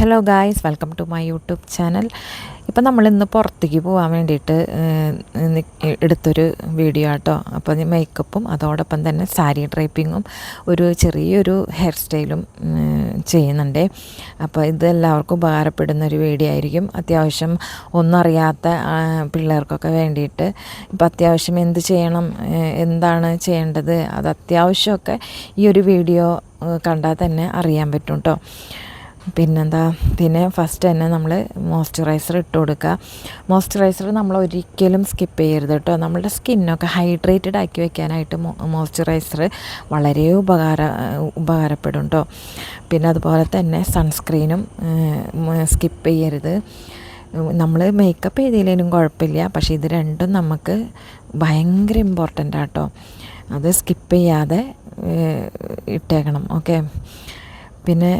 Hello guys welcome to my YouTube channel ഇപ്പം നമ്മൾ ഇന്ന് പുറത്തേക്ക് പോകാൻ വേണ്ടിയിട്ട് എടുത്തൊരു വീഡിയോ ആട്ടോ. അപ്പോൾ മേക്കപ്പും അതോടൊപ്പം തന്നെ സാരി ഡ്രൈപ്പിങ്ങും ഒരു ചെറിയൊരു ഹെയർ സ്റ്റൈലും ചെയ്യുന്നുണ്ട്. അപ്പോൾ ഇത് എല്ലാവർക്കും ഉപകാരപ്പെടുന്ന ഒരു വീഡിയോ ആയിരിക്കും. അത്യാവശ്യം ഒന്നും അറിയാത്ത പിള്ളേർക്കൊക്കെ വേണ്ടിയിട്ട് ഇപ്പോൾ അത്യാവശ്യം എന്ത് ചെയ്യണം എന്താണ് ചെയ്യേണ്ടത് അത് അത്യാവശ്യമൊക്കെ ഈ ഒരു വീഡിയോ കണ്ടാൽ തന്നെ അറിയാൻ പറ്റും കേട്ടോ പിന്നെന്താ? പിന്നെ ഫസ്റ്റ് തന്നെ നമ്മൾ മോയ്സ്ചറൈസർ ഇട്ട് കൊടുക്കുക മോയ്സ്ചറൈസർ നമ്മൾ ഒരിക്കലും സ്കിപ്പ് ചെയ്യരുത് കേട്ടോ. നമ്മളുടെ സ്കിന്നൊക്കെ ഹൈഡ്രേറ്റഡ് ആക്കി വെക്കാനായിട്ട് മോയ്സ്ചറൈസർ വളരെ ഉപകാര ഉപകാരപ്പെടും കേട്ടോ പിന്നെ അതുപോലെ തന്നെ സൺസ്ക്രീനും സ്കിപ്പ് ചെയ്യരുത്. നമ്മൾ മേക്കപ്പ് ചെയ്തില്ലെങ്കിലും കുഴപ്പമില്ല. പക്ഷേ ഇത് രണ്ടും നമുക്ക് ഭയങ്കര ഇമ്പോർട്ടന്റ് ആട്ടോ അത് സ്കിപ്പ് ചെയ്യാതെ ഇട്ടേക്കണം. ഓക്കെ പിന്നെ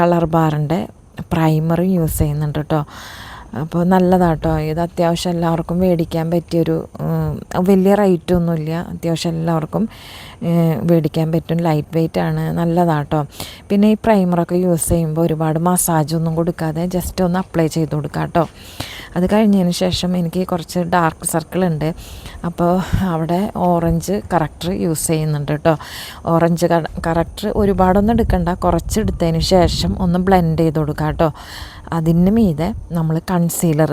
കളർ ബാറിന്റെ പ്രൈമറും യൂസ് ചെയ്യുന്നുണ്ട് കേട്ടോ അപ്പോൾ നല്ലതാട്ടോ. ഇത് അത്യാവശ്യം എല്ലാവർക്കും മേടിക്കാൻ പറ്റിയൊരു വലിയ റേറ്റ് ഒന്നുമില്ല. അത്യാവശ്യം എല്ലാവർക്കും മേടിക്കാൻ പറ്റും ലൈറ്റ് വെയിറ്റ് ആണ്. നല്ലതാട്ടോ. പിന്നെ ഈ പ്രൈമറൊക്കെ യൂസ് ചെയ്യുമ്പോൾ ഒരുപാട് മസാജ് ഒന്നും കൊടുക്കാതെ ജസ്റ്റ് ഒന്ന് അപ്ലൈ ചെയ്ത് കൊടുക്കാം കേട്ടോ അത് കഴിഞ്ഞതിന് ശേഷം എനിക്ക് കുറച്ച് ഡാർക്ക് സർക്കിൾ ഉണ്ട്. അപ്പോൾ അവിടെ ഓറഞ്ച് കറക്റ്റർ യൂസ് ചെയ്യുന്നുണ്ട് കേട്ടോ. ഓറഞ്ച് കറക്റ്റർ ഒരുപാടൊന്നും എടുക്കണ്ട. കുറച്ച് എടുത്തതിന് ശേഷം ഒന്ന് ബ്ലെൻഡ് ചെയ്ത് കൊടുക്കാം കേട്ടോ അതിന് മീതെ നമ്മൾ കൺസീലർ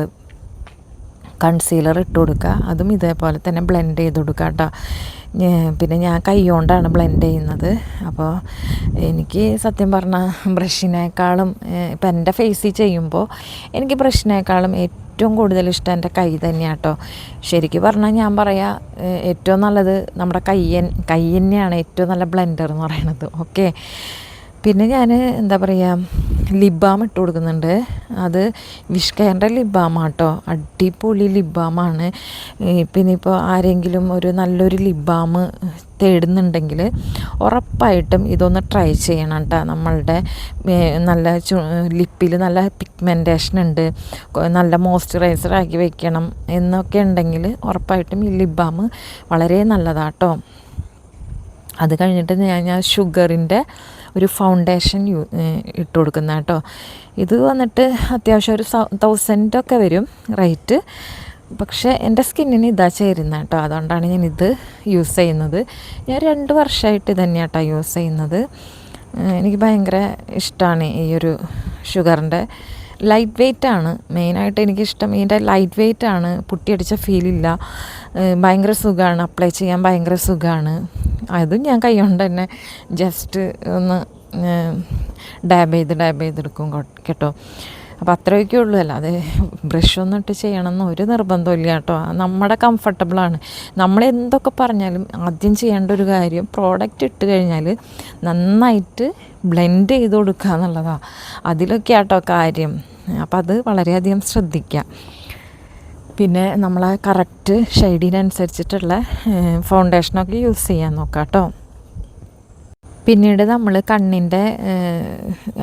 കൺസീലർ ഇട്ട് കൊടുക്കുക. അതും ഇതേപോലെ തന്നെ ബ്ലെൻഡ് ചെയ്ത് കൊടുക്കുക കേട്ടോ. പിന്നെ ഞാൻ കൈ കൊണ്ടാണ് ബ്ലെൻഡ് ചെയ്യുന്നത്. അപ്പോൾ എനിക്ക് സത്യം പറഞ്ഞാൽ ബ്രഷിനേക്കാളും ഇപ്പം എന്റെ ഫേസിൽ ചെയ്യുമ്പോൾ എനിക്ക് ബ്രഷിനേക്കാളും ഏറ്റവും കൂടുതൽ ഇഷ്ടം എന്റെ കൈ തന്നെയാണ് കേട്ടോ. ശരിക്കും പറഞ്ഞാൽ ഞാൻ പറയാം ഏറ്റവും നല്ലത് നമ്മുടെ കയ്യൻ കൈ തന്നെയാണ് ഏറ്റവും നല്ല ബ്ലെൻഡർ എന്ന് പറയുന്നത്. ഓക്കെ പിന്നെ ഞാൻ എന്താ പറയുക ലിബാം ഇട്ട് കൊടുക്കുന്നുണ്ട്. അത് വിഷ്കയറിന്റെ ലിബാമാണ് കേട്ടോ അടിപൊളി ലിബാമാണ്. ബാമാണ് പിന്നെ ഇപ്പോൾ ആരെങ്കിലും ഒരു നല്ലൊരു ലിബാം തേടുന്നുണ്ടെങ്കിൽ ഉറപ്പായിട്ടും ഇതൊന്ന് ട്രൈ ചെയ്യണം കേട്ടോ നമ്മളുടെ നല്ല ലിപ്പിൽ നല്ല പിഗ്മെന്റേഷൻ ഉണ്ട്. നല്ല മോയ്സ്ചറൈസർ ആക്കി വെക്കണം എന്നൊക്കെ ഉണ്ടെങ്കിൽ ഉറപ്പായിട്ടും ഈ ലിബാം വളരെ നല്ലതാട്ടോ. അത് കഴിഞ്ഞിട്ട് ഞാൻ ഞാൻ ഷുഗറിന്റെ ഒരു ഫൗണ്ടേഷൻ യൂ ഇട്ട് കൊടുക്കുന്ന കേട്ടോ. ഇത് വന്നിട്ട് അത്യാവശ്യം ഒരു തൗസൻഡൊക്കെ വരും റേറ്റ് പക്ഷേ എന്റെ സ്കിന്നിന് ഇതാ ചേരുന്ന കേട്ടോ. അതുകൊണ്ടാണ് ഞാൻ ഇത് യൂസ് ചെയ്യുന്നത്. ഞാൻ രണ്ട് വർഷമായിട്ട് ഇത് തന്നെയാണ് കേട്ടോ യൂസ് ചെയ്യുന്നത് എനിക്ക് ഭയങ്കര ഇഷ്ടമാണ് ഈ ഒരു ഷുഗറിന്റെ ലൈറ്റ് വെയിറ്റ് ആണ് മെയിനായിട്ട് എനിക്കിഷ്ടം. ഇതിന്റെ ലൈറ്റ് വെയിറ്റ് ആണ്. പുട്ടിയടിച്ച ഫീലില്ല ഭയങ്കര സുഖമാണ് അപ്ലൈ ചെയ്യാൻ ഭയങ്കര സുഖമാണ് അതും ഞാൻ കൈകൊണ്ട് തന്നെ ജസ്റ്റ് ഒന്ന് ഡാബ് ചെയ്ത് ഡാബ് ചെയ്തെടുക്കും കേട്ടോ. അപ്പോൾ അത്രയൊക്കെ ഉള്ളൂ. അല്ലാതെ ബ്രഷ് ഒന്നും ഇട്ട് ചെയ്യണമെന്ന് ഒരു നിർബന്ധമില്ല കേട്ടോ. നമ്മുടെ കംഫർട്ടബിളാണ് നമ്മൾ എന്തൊക്കെ പറഞ്ഞാലും ആദ്യം ചെയ്യേണ്ട ഒരു കാര്യം പ്രോഡക്റ്റ് ഇട്ട് കഴിഞ്ഞാൽ നന്നായിട്ട് ബ്ലെൻഡ് ചെയ്ത് കൊടുക്കുക എന്നുള്ളതാണ് അതിലൊക്കെ കേട്ടോ കാര്യം. അപ്പോൾ അത് വളരെയധികം ശ്രദ്ധിക്കാം. പിന്നെ നമ്മൾ കറക്റ്റ് ഷെയ്ഡിനനുസരിച്ചിട്ടുള്ള ഫൗണ്ടേഷനൊക്കെ യൂസ് ചെയ്യാൻ നോക്കാം കേട്ടോ പിന്നീട് നമ്മൾ കണ്ണിന്റെ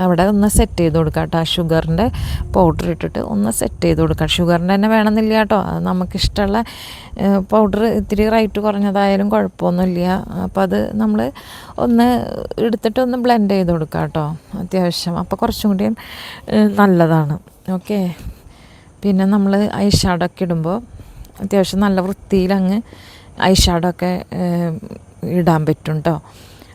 അവിടെ ഒന്ന് സെറ്റ് ചെയ്ത് കൊടുക്കുക കേട്ടോ ഷുഗറിന്റെ പൗഡർ ഇട്ടിട്ട് ഒന്ന് സെറ്റ് ചെയ്ത് കൊടുക്കുക ഷുഗറിന്റെ തന്നെ വേണമെന്നില്ല കേട്ടോ. അത് നമുക്കിഷ്ടമുള്ള പൗഡർ ഇത്തിരി റൈറ്റ് കുറഞ്ഞതായാലും കുഴപ്പമൊന്നുമില്ല. അപ്പോൾ അത് നമ്മൾ ഒന്ന് എടുത്തിട്ട് ഒന്ന് ബ്ലെൻഡ് ചെയ്ത് കൊടുക്കുക കേട്ടോ അത്യാവശ്യം. അപ്പോൾ കുറച്ചും കൂടി നല്ലതാണ്. ഓക്കെ പിന്നെ നമ്മൾ ഐ ഒക്കെ ഇടുമ്പോൾ അത്യാവശ്യം നല്ല വൃത്തിയിൽ അങ്ങ് ഐ ഒക്കെ ഇടാൻ പറ്റും കേട്ടോ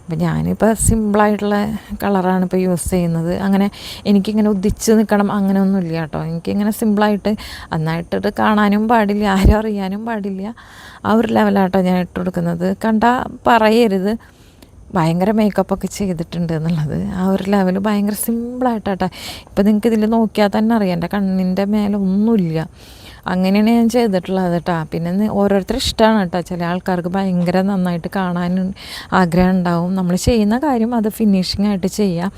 അപ്പം ഞാനിപ്പോൾ സിമ്പിളായിട്ടുള്ള കളറാണ് ഇപ്പോൾ യൂസ് ചെയ്യുന്നത്. അങ്ങനെ എനിക്കിങ്ങനെ ഉദിച്ച് നിൽക്കണം അങ്ങനെ ഒന്നുമില്ല കേട്ടോ എനിക്കിങ്ങനെ സിമ്പിളായിട്ട് നന്നായിട്ടിട്ട് കാണാനും പാടില്ല ആരും അറിയാനും പാടില്ല. ആ ഒരു ലെവലാട്ടോ ഞാൻ ഇട്ട് കൊടുക്കുന്നത്. കണ്ടാൽ പറയരുത്. ഭയങ്കര മേക്കപ്പൊക്കെ ചെയ്തിട്ടുണ്ട് എന്നുള്ളത്. ആ ഒരു ലെവൽ ഭയങ്കര സിമ്പിളായിട്ടാട്ടെ ഇപ്പം നിങ്ങൾക്ക് ഇതിൽ നോക്കിയാൽ തന്നെ അറിയാം. എന്റെ കണ്ണിന്റെ മേലെ ഒന്നുമില്ല. അങ്ങനെയാണ് ഞാൻ ചെയ്തിട്ടുള്ളത് കേട്ടോ പിന്നെ ഓരോരുത്തർ ഇഷ്ടമാണ് കേട്ടോ ചില ആൾക്കാർക്ക് ഭയങ്കര നന്നായിട്ട് കാണാൻ ആഗ്രഹം ഉണ്ടാവും. നമ്മൾ ചെയ്യുന്ന കാര്യം അത് ഫിനിഷിംഗ് ആയിട്ട് ചെയ്യുക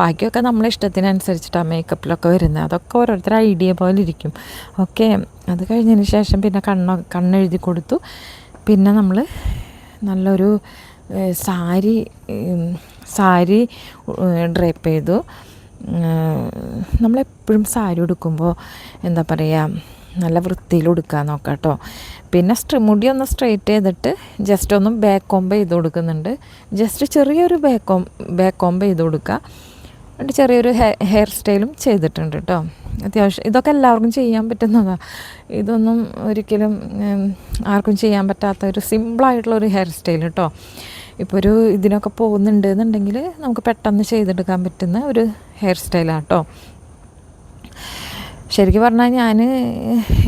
ബാക്കിയൊക്കെ നമ്മളെ ഇഷ്ടത്തിനനുസരിച്ചിട്ടാണ് മേക്കപ്പിലൊക്കെ വരുന്നത്. അതൊക്കെ ഓരോരുത്തർ ഐഡിയ പോലെ ഇരിക്കും. ഓക്കെ അത് കഴിഞ്ഞതിന് ശേഷം പിന്നെ കണ്ണ കണ്ണെഴുതി കൊടുത്തു. പിന്നെ നമ്മൾ നല്ലൊരു സാരി സാരി ഡ്രേപ്പ് ചെയ്തു. നമ്മളെപ്പോഴും സാരി ഉടുക്കുമ്പോൾ എന്താ പറയുക നല്ല വൃത്തിയിൽ ഉടുക്കാൻ നോക്കാം കേട്ടോ പിന്നെ മുടി ഒന്ന് സ്ട്രെയിറ്റ് ചെയ്തിട്ട് ജസ്റ്റ് ഒന്ന് ബാക്ക് കോംബ് ചെയ്ത് കൊടുക്കുന്നുണ്ട്. ജസ്റ്റ് ചെറിയൊരു ബാക്ക് കോം ബാക്ക് കോംബ് ചെയ്ത് കൊടുക്കുക എന്നിട്ട് ചെറിയൊരു ഹെയർ സ്റ്റൈലും ചെയ്തിട്ടുണ്ട് കേട്ടോ അത്യാവശ്യം ഇതൊക്കെ എല്ലാവർക്കും ചെയ്യാൻ പറ്റുന്നതാണ് ഇതൊന്നും ഒരിക്കലും ആർക്കും ചെയ്യാൻ പറ്റാത്ത ഒരു സിമ്പിളായിട്ടുള്ള ഒരു ഹെയർ സ്റ്റൈൽ കേട്ടോ ഇപ്പോൾ ഒരു ഇതിനൊക്കെ പോകുന്നുണ്ട് എന്നുണ്ടെങ്കിൽ നമുക്ക് പെട്ടെന്ന് ചെയ്തെടുക്കാൻ പറ്റുന്ന ഒരു ഹെയർ സ്റ്റൈലാണ് കേട്ടോ ശരിക്കും പറഞ്ഞാൽ ഞാൻ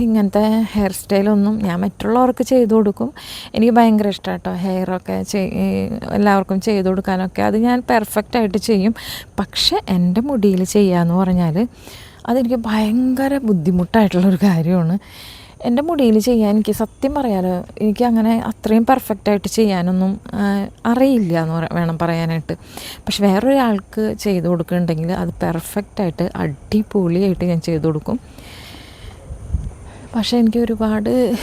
ഇങ്ങനത്തെ ഹെയർ സ്റ്റൈലൊന്നും ഞാൻ മറ്റുള്ളവർക്ക് ചെയ്തു കൊടുക്കും. എനിക്ക് ഭയങ്കര ഇഷ്ടമാണ് കേട്ടോ ഹെയറൊക്കെ എല്ലാവർക്കും ചെയ്തു കൊടുക്കാനൊക്കെ. അത് ഞാൻ പെർഫെക്റ്റ് ആയിട്ട് ചെയ്യും. പക്ഷെ എന്റെ മുടിയിൽ ചെയ്യാന്ന് പറഞ്ഞാൽ അതെനിക്ക് ഭയങ്കര ബുദ്ധിമുട്ടായിട്ടുള്ളൊരു കാര്യമാണ്. എന്റെ മുടിയിൽ ചെയ്യാൻ എനിക്ക് സത്യം പറയാലോ എനിക്ക് അങ്ങനെ അത്രയും പെർഫെക്റ്റ് ആയിട്ട് ചെയ്യാനൊന്നും അറിയില്ല എന്ന് വേണം പറയാനായിട്ട്. പക്ഷെ വേറൊരാൾക്ക് ചെയ്ത് കൊടുക്കുന്നുണ്ടെങ്കിൽ അത് പെർഫെക്റ്റ് ആയിട്ട് അടിപൊളിയായിട്ട് ഞാൻ ചെയ്ത് കൊടുക്കും. പക്ഷേ എനിക്ക് ഒരുപാട്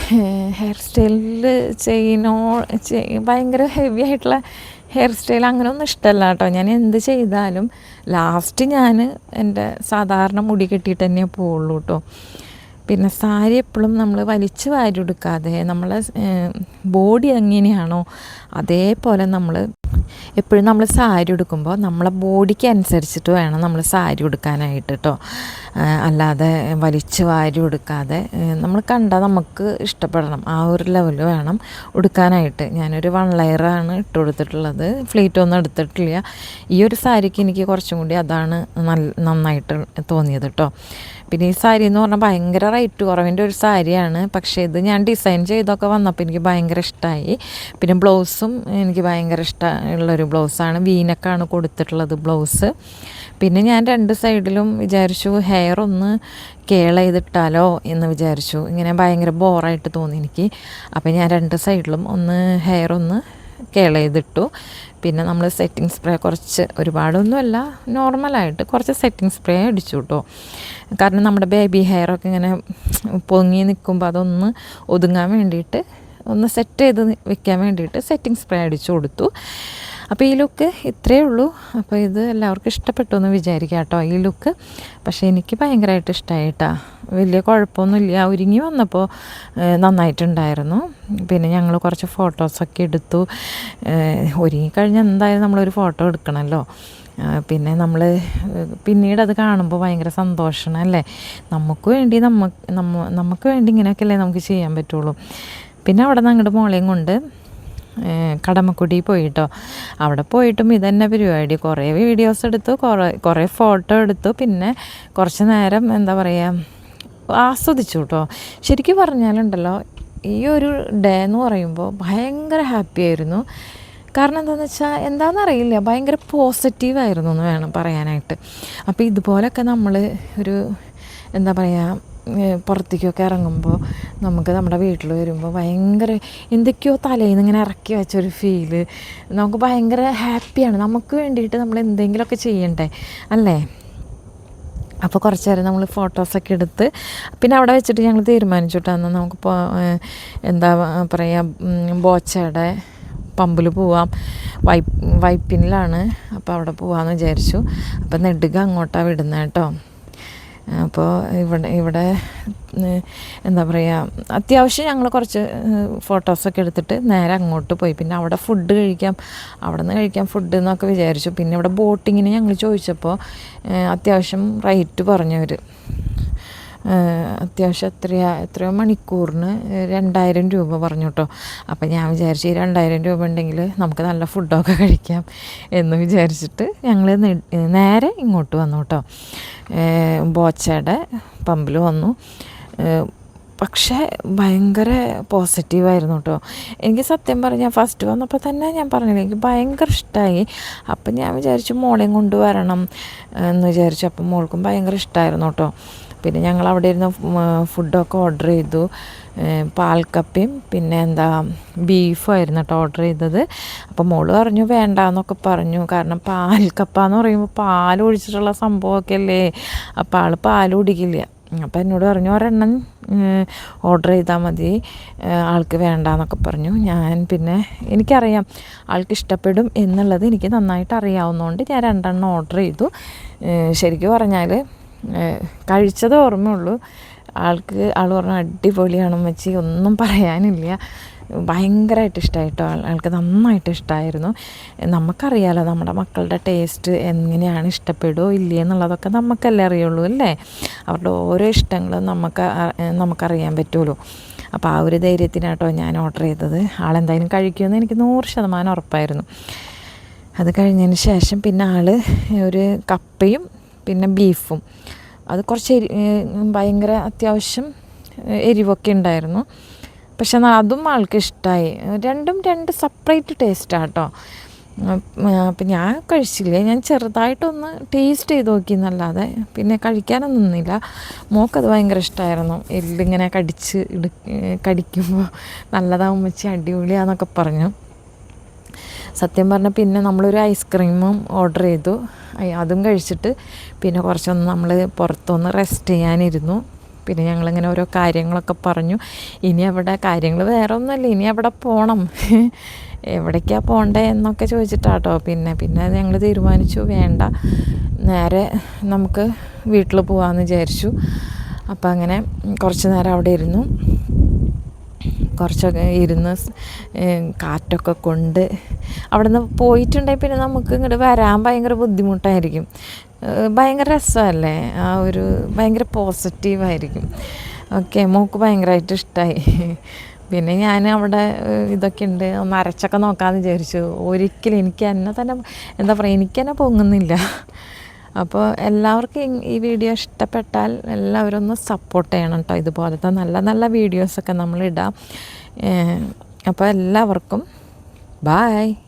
ഹെയർ സ്റ്റൈലിൽ ചെയ്യണോ ചെയ്- ഭയങ്കര ഹെവി ആയിട്ടുള്ള ഹെയർ സ്റ്റൈൽ അങ്ങനെയൊന്നും ഇഷ്ടമല്ല കേട്ടോ. ഞാൻ എന്ത് ചെയ്താലും ലാസ്റ്റ് ഞാൻ എന്റെ സാധാരണ മുടി കെട്ടിയിട്ട് തന്നെ പോവുള്ളൂ കേട്ടോ. പിന്നെ സാരി എപ്പോഴും നമ്മൾ വലിച്ചു വാരി എടുക്കാതെ നമ്മളെ ബോഡി എങ്ങനെയാണോ അതേപോലെ നമ്മൾ എപ്പോഴും നമ്മൾ സാരി ഉടുക്കുമ്പോൾ നമ്മളെ ബോഡിക്ക് അനുസരിച്ചിട്ട് വേണം നമ്മൾ സാരി ഉടുക്കാനായിട്ട് കേട്ടോ അല്ലാതെ വലിച്ചു വാരി ഉടുക്കാതെ നമ്മൾ കണ്ടാൽ നമുക്ക് ഇഷ്ടപ്പെടണം. ആ ഒരു ലെവൽ വേണം ഉടുക്കാനായിട്ട്. ഞാനൊരു വൺ ലെയറാണ് ഇട്ട് കൊടുത്തിട്ടുള്ളത്. ഫ്ലീറ്റ് ഒന്നും എടുത്തിട്ടില്ല. ഈ ഒരു സാരിക്ക് എനിക്ക് കുറച്ചും കൂടി അതാണ് നല്ല നന്നായിട്ട് തോന്നിയത് കേട്ടോ പിന്നെ ഈ സാരി എന്ന് പറഞ്ഞാൽ ഭയങ്കര റേറ്റ് കുറവിന്റെ ഒരു സാരിയാണ് പക്ഷേ ഇത് ഞാൻ ഡിസൈൻ ചെയ്തൊക്കെ വന്നപ്പോൾ എനിക്ക് ഭയങ്കര ഇഷ്ടമായി പിന്നെ ബ്ലൗസും എനിക്ക് ഭയങ്കര ഇഷ്ടമുള്ളൊരു ബ്ലൗസാണ് വീനക്കാണ് കൊടുത്തിട്ടുള്ളത് ബ്ലൗസ് പിന്നെ ഞാൻ രണ്ട് സൈഡിലും വിചാരിച്ചു ഹെയർ ഒന്ന് കേൾ ചെയ്തിട്ടാലോ എന്ന് വിചാരിച്ചു. ഇങ്ങനെ ഭയങ്കര ബോറായിട്ട് തോന്നി എനിക്ക്. അപ്പോൾ ഞാൻ രണ്ട് സൈഡിലും ഒന്ന് ഹെയർ ഒന്ന് കേള ചെയ്തിട്ടു പിന്നെ നമ്മൾ സെറ്റിംഗ് സ്പ്രേ കുറച്ച് ഒരുപാടൊന്നുമല്ല നോർമലായിട്ട് കുറച്ച് സെറ്റിംഗ് സ്പ്രേ അടിച്ചു കേട്ടോ കാരണം നമ്മുടെ ബേബി ഹെയറൊക്കെ ഇങ്ങനെ പൊങ്ങി നിൽക്കുമ്പോൾ അതൊന്ന് ഒതുങ്ങാൻ വേണ്ടിയിട്ട് ഒന്ന് സെറ്റ് ചെയ്ത് വെക്കാൻ വേണ്ടിയിട്ട് സെറ്റിംഗ് സ്പ്രേ അടിച്ചു കൊടുത്തു. അപ്പോൾ ഈ ലുക്ക് ഇത്രയേ ഉള്ളൂ. അപ്പോൾ ഇത് എല്ലാവർക്കും ഇഷ്ടപ്പെട്ടു എന്ന് വിചാരിക്കാം കേട്ടോ ഈ ലുക്ക് പക്ഷേ എനിക്ക് ഭയങ്കരമായിട്ട് ഇഷ്ടമായി കേട്ടോ വലിയ കുഴപ്പമൊന്നുമില്ല. ഒരുങ്ങി വന്നപ്പോൾ നന്നായിട്ടുണ്ടായിരുന്നു. പിന്നെ ഞങ്ങൾ കുറച്ച് ഫോട്ടോസൊക്കെ എടുത്തു. ഒരുങ്ങിക്കഴിഞ്ഞ് എന്തായാലും നമ്മളൊരു ഫോട്ടോ എടുക്കണമല്ലോ പിന്നെ നമ്മൾ പിന്നീട് അത് കാണുമ്പോൾ ഭയങ്കര സന്തോഷമാണ് അല്ലേ? നമുക്ക് വേണ്ടി നമ്മ നമുക്ക് വേണ്ടി ഇങ്ങനെയൊക്കെ അല്ലേ നമുക്ക് ചെയ്യാൻ പറ്റുള്ളൂ. പിന്നെ അവിടെ നിന്ന് അങ്ങോട്ട് മോളെയും കൊണ്ട് കടമക്കുടി പോയിട്ടോ. അവിടെ പോയിട്ടും ഇതന്നെ പരിപാടി. കുറേ വീഡിയോസ് എടുത്തു കുറേ കുറേ ഫോട്ടോ എടുത്തു. പിന്നെ കുറച്ച് നേരം എന്താ പറയുക ആസ്വദിച്ചു കേട്ടോ ശരിക്കും പറഞ്ഞാലുണ്ടല്ലോ ഈ ഒരു ഡേ എന്ന് പറയുമ്പോൾ ഭയങ്കര ഹാപ്പി ആയിരുന്നു. കാരണം എന്താണെന്ന് വെച്ചാൽ എന്താണെന്നറിയില്ല ഭയങ്കര പോസിറ്റീവായിരുന്നു എന്ന് വേണം പറയാനായിട്ട്. അപ്പോൾ ഇതുപോലൊക്കെ നമ്മൾ ഒരു എന്താ പറയുക പുറത്തേക്കൊക്കെ ഇറങ്ങുമ്പോൾ നമുക്ക് നമ്മുടെ വീട്ടിൽ വരുമ്പോൾ ഭയങ്കര എന്തൊക്കെയോ തലയിൽ നിന്ന് ഇങ്ങനെ ഇറക്കി വെച്ചൊരു ഫീൽ നമുക്ക് ഭയങ്കര ഹാപ്പിയാണ് നമുക്ക് വേണ്ടിയിട്ട് നമ്മൾ എന്തെങ്കിലുമൊക്കെ ചെയ്യണ്ടേ? അല്ലേ? അപ്പോൾ കുറച്ച് നേരം നമ്മൾ ഫോട്ടോസൊക്കെ എടുത്ത് പിന്നെ അവിടെ വെച്ചിട്ട് ഞങ്ങൾ തീരുമാനിച്ചു കേട്ടോ അന്ന് നമുക്ക് പോ ഏഹ് എന്താ പറയുക ബോച്ചയുടെ പമ്പിൽ പോവാം. വൈപ്പ് വൈപ്പിനിലാണ്. അപ്പോൾ അവിടെ പോവാമെന്ന് വിചാരിച്ചു. അപ്പോൾ നെടുക അങ്ങോട്ടാണ് വിടുന്നത് കേട്ടോ അപ്പോൾ ഇവിടെ ഇവിടെ എന്താ പറയുക അത്യാവശ്യം ഞങ്ങൾ കുറച്ച് ഫോട്ടോസൊക്കെ എടുത്തിട്ട് നേരെ അങ്ങോട്ട് പോയി. പിന്നെ അവിടെ ഫുഡ് കഴിക്കാം. അവിടെ നിന്ന് കഴിക്കാം ഫുഡ് എന്നൊക്കെ വിചാരിച്ചു. പിന്നെ ഇവിടെ ബോട്ടിങ്ങിന് ഞങ്ങൾ ചോദിച്ചപ്പോൾ അത്യാവശ്യം റേറ്റ് പറഞ്ഞവർ അത്യാവശ്യം എത്ര എത്രയോ മണിക്കൂറിന് രണ്ടായിരം രൂപ പറഞ്ഞു കേട്ടോ അപ്പം ഞാൻ വിചാരിച്ചു ഈ രണ്ടായിരം രൂപ ഉണ്ടെങ്കിൽ നമുക്ക് നല്ല ഫുഡൊക്കെ കഴിക്കാം എന്ന് വിചാരിച്ചിട്ട് ഞങ്ങൾ നേരെ ഇങ്ങോട്ട് വന്നു കേട്ടോ ബോച്ചയുടെ പമ്പിൽ വന്നു. പക്ഷേ ഭയങ്കര പോസിറ്റീവായിരുന്നു കേട്ടോ എനിക്ക് സത്യം പറഞ്ഞാൽ ഫസ്റ്റ് വന്നപ്പോൾ തന്നെ ഞാൻ പറഞ്ഞില്ല എനിക്ക് ഭയങ്കര ഇഷ്ടമായി അപ്പം ഞാൻ വിചാരിച്ചു മോളെയും കൊണ്ടുവരണം എന്ന് വിചാരിച്ചു. അപ്പം മോൾക്കും ഭയങ്കര ഇഷ്ടമായിരുന്നു കേട്ടോ പിന്നെ ഞങ്ങൾ അവിടെ ഇരുന്ന് ഫുഡൊക്കെ ഓർഡർ ചെയ്തു. പാൽക്കപ്പയും പിന്നെ എന്താ ബീഫും ആയിരുന്നു കേട്ടോ ഓർഡർ ചെയ്തത്. അപ്പോൾ മോൾ പറഞ്ഞു വേണ്ട എന്നൊക്കെ പറഞ്ഞു. കാരണം പാൽക്കപ്പ എന്ന് പറയുമ്പോൾ പാൽ ഒഴിച്ചിട്ടുള്ള സംഭവമൊക്കെ അല്ലേ അപ്പോൾ ആൾ പാൽ കുടിക്കില്ല. അപ്പോൾ എന്നോട് പറഞ്ഞു ഒരെണ്ണം ഓർഡർ ചെയ്താൽ മതി. ആൾക്ക് വേണ്ട എന്നൊക്കെ പറഞ്ഞു. ഞാൻ പിന്നെ എനിക്കറിയാം ആൾക്ക് ഇഷ്ടപ്പെടും എന്നുള്ളത് എനിക്ക് നന്നായിട്ട് അറിയാവുന്നതുകൊണ്ട് ഞാൻ രണ്ടെണ്ണം ഓർഡർ ചെയ്തു. ശരിക്കും പറഞ്ഞാൽ കഴിച്ചത് ഓർമ്മയുള്ളൂ. ആൾക്ക് ആൾ പറഞ്ഞ അടിപൊളിയാണ് മച്ചി ഒന്നും പറയാനില്ല. ഭയങ്കരമായിട്ട് ഇഷ്ടമായിട്ടോ ആൾക്ക് നന്നായിട്ട് ഇഷ്ടമായിരുന്നു നമുക്കറിയാലോ നമ്മുടെ മക്കളുടെ ടേസ്റ്റ് എങ്ങനെയാണ് ഇഷ്ടപ്പെടുമോ ഇല്ലേ എന്നുള്ളതൊക്കെ നമുക്കല്ലേ അറിയുള്ളൂ അല്ലേ? അവരുടെ ഓരോ ഇഷ്ടങ്ങളും നമുക്ക് നമുക്കറിയാൻ പറ്റുമല്ലോ അപ്പോൾ ആ ഒരു ധൈര്യത്തിനാട്ടോ ഞാൻ ഓർഡർ ചെയ്തത്. ആളെന്തായാലും കഴിക്കുമെന്ന് എനിക്ക് നൂറ് ശതമാനം ഉറപ്പായിരുന്നു. അത് കഴിഞ്ഞതിന് ശേഷം പിന്നെ ആൾ ഒരു കപ്പയും പിന്നെ ബീഫും. അത് കുറച്ച് എരി ഭയങ്കര അത്യാവശ്യം എരിവൊക്കെ ഉണ്ടായിരുന്നു. പക്ഷെ അതും ആൾക്ക് ഇഷ്ടമായി രണ്ടും രണ്ട് സെപ്പറേറ്റ് ടേസ്റ്റാണ് കേട്ടോ അപ്പം ഞാൻ കഴിച്ചില്ലേ? ഞാൻ ചെറുതായിട്ടൊന്ന് ടേസ്റ്റ് ചെയ്ത് നോക്കി എന്നല്ലാതെ പിന്നെ കഴിക്കാനൊന്നും നിന്നില്ല. മോക്കത് ഭയങ്കര ഇഷ്ടമായിരുന്നു എല്ലിങ്ങനെ കടിച്ച് ഇട കടിക്കുമ്പോൾ നല്ലതാവും വെച്ച് അടിപൊളിയാന്നൊക്കെ പറഞ്ഞു. സത്യം പറഞ്ഞാൽ പിന്നെ നമ്മളൊരു ഐസ്ക്രീമും ഓർഡർ ചെയ്തു. അതും കഴിച്ചിട്ട് പിന്നെ കുറച്ചൊന്ന് നമ്മൾ പുറത്തൊന്ന് റെസ്റ്റ് ചെയ്യാനിരുന്നു. പിന്നെ ഞങ്ങളിങ്ങനെ ഓരോ കാര്യങ്ങളൊക്കെ പറഞ്ഞു. ഇനി അവിടെ കാര്യങ്ങൾ വേറെ ഒന്നുമല്ല ഇനി അവിടെ പോകണം എവിടേക്കാണ് പോകണ്ടേ എന്നൊക്കെ ചോദിച്ചിട്ടാട്ടോ. പിന്നെ പിന്നെ ഞങ്ങൾ തീരുമാനിച്ചു വേണ്ട. നേരെ നമുക്ക് വീട്ടിൽ പോകാമെന്ന് വിചാരിച്ചു. അപ്പം അങ്ങനെ കുറച്ച് നേരം അവിടെ ഇരുന്നു. കുറച്ചൊക്കെ ഇരുന്ന് കാറ്റൊക്കെ കൊണ്ട് അവിടെ നിന്ന് പോയിട്ടുണ്ടെങ്കിൽ പിന്നെ നമുക്ക് ഇങ്ങോട്ട് വരാൻ ഭയങ്കര ബുദ്ധിമുട്ടായിരിക്കും. ഭയങ്കര രസമല്ലേ? ആ ഒരു ഭയങ്കര പോസിറ്റീവായിരിക്കും ഓക്കെ മോക്ക് ഭയങ്കരമായിട്ട് ഇഷ്ടമായി പിന്നെ ഞാൻ അവിടെ ഇതൊക്കെ ഉണ്ട്. ഒന്ന് അരച്ചൊക്കെ നോക്കാമെന്ന് വിചാരിച്ചു. ഒരിക്കലും എനിക്ക് എന്നെ തന്നെ എന്താ പറയുക എനിക്ക് തന്നെ പൊങ്ങുന്നില്ല. അപ്പോൾ എല്ലാവർക്കും ഈ- വീഡിയോ ഇഷ്ടപ്പെട്ടാൽ എല്ലാവരും ഒന്ന് സപ്പോർട്ട് ചെയ്യണം കേട്ടോ ഇതുപോലത്തെ നല്ല നല്ല വീഡിയോസൊക്കെ നമ്മളിടാം അപ്പോൾ എല്ലാവർക്കും Bye.